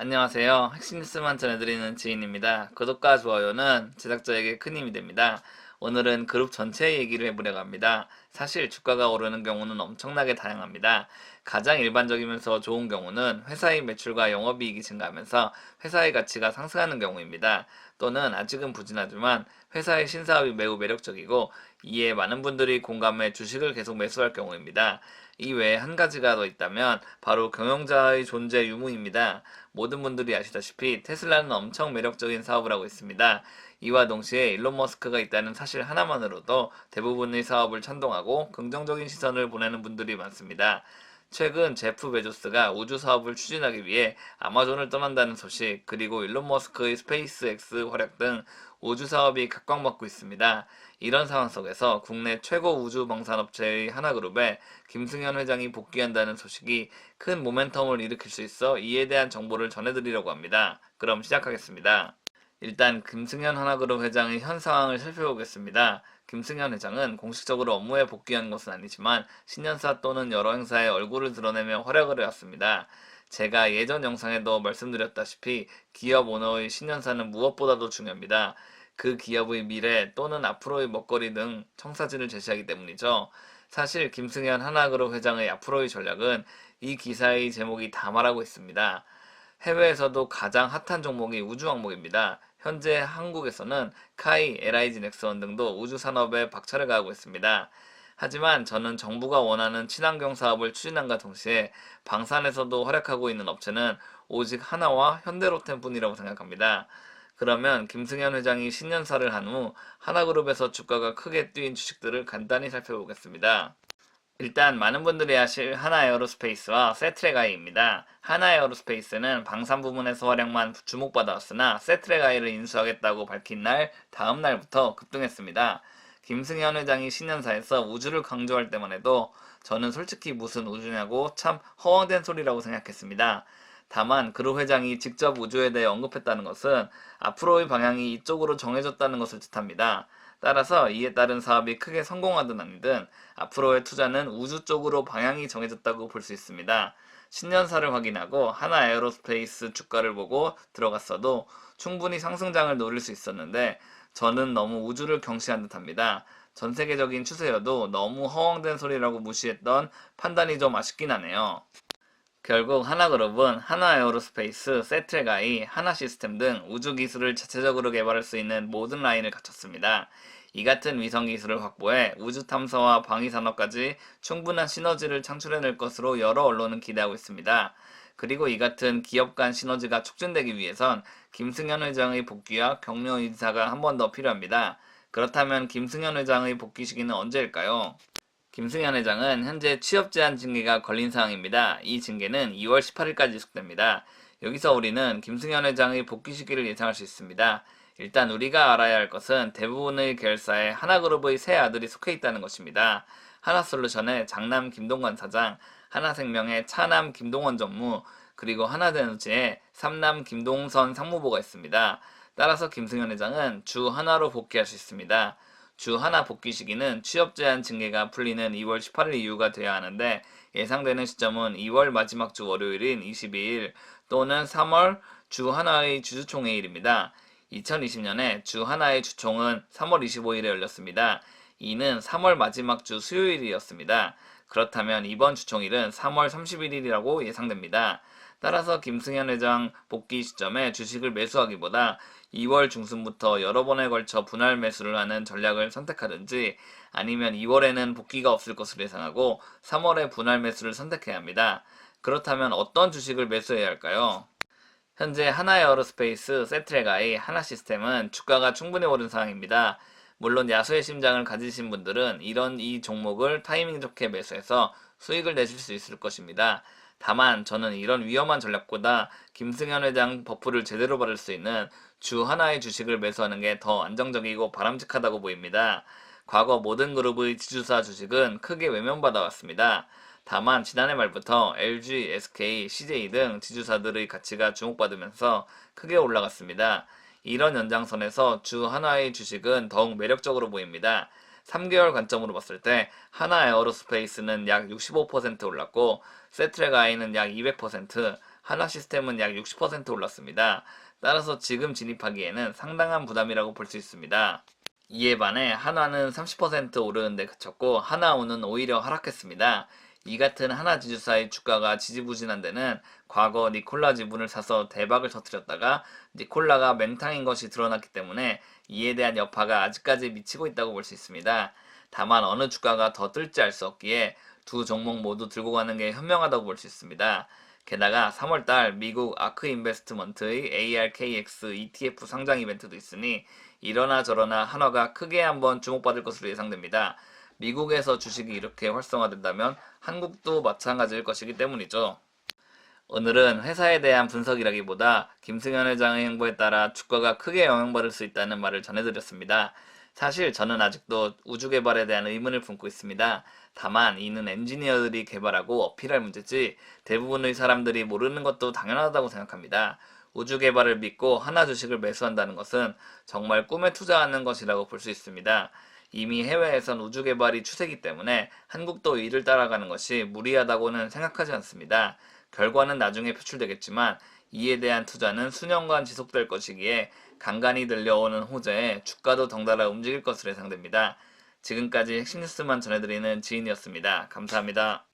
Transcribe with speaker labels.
Speaker 1: 안녕하세요. 핵심 뉴스만 전해드리는 지인입니다. 구독과 좋아요는 제작자에게 큰 힘이 됩니다. 오늘은 그룹 전체 얘기를 해보려고 합니다. 사실 주가가 오르는 경우는 엄청나게 다양합니다. 가장 일반적이면서 좋은 경우는 회사의 매출과 영업이익이 증가하면서 회사의 가치가 상승하는 경우입니다. 또는 아직은 부진하지만 회사의 신사업이 매우 매력적이고 이에 많은 분들이 공감해 주식을 계속 매수할 경우입니다. 이 외에 한 가지가 더 있다면 바로 경영자의 존재 유무입니다. 모든 분들이 아시다시피 테슬라는 엄청 매력적인 사업을 하고 있습니다. 이와 동시에 일론 머스크가 있다는 사실 하나만으로도 대부분의 사업을 찬동하고 긍정적인 시선을 보내는 분들이 많습니다. 최근 제프 베조스가 우주 사업을 추진하기 위해 아마존을 떠난다는 소식, 그리고 일론 머스크의 스페이스X 활약 등 우주 사업이 각광받고 있습니다. 이런 상황 속에서 국내 최고 우주 방산업체의 하나그룹에 김승현 회장이 복귀한다는 소식이 큰 모멘텀을 일으킬 수 있어 이에 대한 정보를 전해드리려고 합니다. 그럼 시작하겠습니다. 일단 김승현 하나그룹 회장의 현 상황을 살펴보겠습니다. 김승현 회장은 공식적으로 업무에 복귀한 것은 아니지만 신년사 또는 여러 행사에 얼굴을 드러내며 활약을 해왔습니다. 제가 예전 영상에도 말씀드렸다시피 기업 오너의 신년사는 무엇보다도 중요합니다. 그 기업의 미래 또는 앞으로의 먹거리 등 청사진을 제시하기 때문이죠. 사실 김승현 하나그룹 회장의 앞으로의 전략은 이 기사의 제목이 다 말하고 있습니다. 해외에서도 가장 핫한 종목이 우주 항목입니다. 현재 한국에서는 카이, LIG 넥스원 등도 우주 산업에 박차를 가하고 있습니다. 하지만 저는 정부가 원하는 친환경 사업을 추진함과 동시에 방산에서도 활약하고 있는 업체는 오직 하나와 현대로템뿐이라고 생각합니다. 그러면 김승현 회장이 신년사를 한 후 하나그룹에서 주가가 크게 뛰인 주식들을 간단히 살펴보겠습니다. 일단 많은 분들이 아실 하나 에어로스페이스와 세트레가이입니다. 하나 에어로스페이스는 방산 부문에서 활약만 주목받았으나 세트레가이를 인수하겠다고 밝힌 날 다음 날부터 급등했습니다. 김승현 회장이 신년사에서 우주를 강조할 때만 해도 저는 솔직히 무슨 우주냐고 참 허황된 소리라고 생각했습니다. 다만 그룹 회장이 직접 우주에 대해 언급했다는 것은 앞으로의 방향이 이쪽으로 정해졌다는 것을 뜻합니다. 따라서 이에 따른 사업이 크게 성공하든 아니든 앞으로의 투자는 우주 쪽으로 방향이 정해졌다고 볼 수 있습니다. 신년사를 확인하고 하나 에어로스페이스 주가를 보고 들어갔어도 충분히 상승장을 노릴 수 있었는데 저는 너무 우주를 경시한 듯합니다. 전 세계적인 추세여도 너무 허황된 소리라고 무시했던 판단이 좀 아쉽긴 하네요. 결국 하나그룹은 하나에어로스페이스, 세트레가이, 하나시스템 등 우주 기술을 자체적으로 개발할 수 있는 모든 라인을 갖췄습니다. 이 같은 위성 기술을 확보해 우주 탐사와 방위 산업까지 충분한 시너지를 창출해낼 것으로 여러 언론은 기대하고 있습니다. 그리고 이 같은 기업 간 시너지가 촉진되기 위해선 김승현 회장의 복귀와 격려 인사가 한 번 더 필요합니다. 그렇다면 김승현 회장의 복귀 시기는 언제일까요? 김승현 회장은 현재 취업 제한 징계가 걸린 상황입니다. 이 징계는 2월 18일까지 지속됩니다. 여기서 우리는 김승현 회장의 복귀 시기를 예상할 수 있습니다. 일단 우리가 알아야 할 것은 대부분의 계열사에 하나그룹의 새 아들이 속해 있다는 것입니다. 하나솔루션의 장남 김동관 사장, 하나생명의 차남 김동원 전무, 그리고 하나대너지의 삼남 김동선 상무보가 있습니다. 따라서 김승현 회장은 주 하나로 복귀할 수 있습니다. 주 하나 복귀 시기는 취업 제한 징계가 풀리는 2월 18일 이후가 돼야 하는데 예상되는 시점은 2월 마지막 주 월요일인 22일 또는 3월 주 하나의 주주총회일입니다. 2020년에 주 하나의 주총은 3월 25일에 열렸습니다. 이는 3월 마지막 주 수요일이었습니다. 그렇다면 이번 주총일은 3월 31일이라고 예상됩니다. 따라서 김승현 회장 복귀 시점에 주식을 매수하기보다 2월 중순부터 여러 번에 걸쳐 분할 매수를 하는 전략을 선택하든지 아니면 2월에는 복귀가 없을 것으로 예상하고 3월에 분할 매수를 선택해야 합니다. 그렇다면 어떤 주식을 매수해야 할까요? 현재 하나에어로스페이스, 세트레가의 하나시스템은 주가가 충분히 오른 상황입니다. 물론 야수의 심장을 가지신 분들은 이런 이 종목을 타이밍 좋게 매수해서 수익을 내실 수 있을 것입니다. 다만 저는 이런 위험한 전략보다 김승현 회장 버프를 제대로 받을 수 있는 주 하나의 주식을 매수하는 게 더 안정적이고 바람직하다고 보입니다. 과거 모든 그룹의 지주사 주식은 크게 외면받아 왔습니다. 다만 지난해 말부터 LG, SK, CJ 등 지주사들의 가치가 주목받으면서 크게 올라갔습니다. 이런 연장선에서 주 하나의 주식은 더욱 매력적으로 보입니다. 3개월 관점으로 봤을 때 하나 에어로스페이스는 약 65% 올랐고 세트레가이는 약 200%, 한화 시스템은 약 60% 올랐습니다. 따라서 지금 진입하기에는 상당한 부담이라고 볼 수 있습니다. 이에 반해 한화는 30% 오르는데 그쳤고 하나오는 오히려 하락했습니다. 이 같은 하나 지주사의 주가가 지지부진한 데는 과거 니콜라 지분을 사서 대박을 터뜨렸다가 니콜라가 맹탕인 것이 드러났기 때문에 이에 대한 여파가 아직까지 미치고 있다고 볼 수 있습니다. 다만 어느 주가가 더 뜰지 알 수 없기에 두 종목 모두 들고 가는 게 현명하다고 볼 수 있습니다. 게다가 3월달 미국 아크 인베스트먼트의 ARKX ETF 상장 이벤트도 있으니 이러나 저러나 한화가 크게 한번 주목받을 것으로 예상됩니다. 미국에서 주식이 이렇게 활성화된다면 한국도 마찬가지일 것이기 때문이죠. 오늘은 회사에 대한 분석이라기보다 김승현 회장의 행보에 따라 주가가 크게 영향받을 수 있다는 말을 전해드렸습니다. 사실 저는 아직도 우주 개발에 대한 의문을 품고 있습니다. 다만 이는 엔지니어들이 개발하고 어필할 문제지 대부분의 사람들이 모르는 것도 당연하다고 생각합니다. 우주 개발을 믿고 하나 주식을 매수한다는 것은 정말 꿈에 투자하는 것이라고 볼 수 있습니다. 이미 해외에선 우주 개발이 추세이기 때문에 한국도 이를 따라가는 것이 무리하다고는 생각하지 않습니다. 결과는 나중에 표출되겠지만 이에 대한 투자는 수년간 지속될 것이기에 간간히 들려오는 호재에 주가도 덩달아 움직일 것으로 예상됩니다. 지금까지 핵심 뉴스만 전해드리는 지인이었습니다. 감사합니다.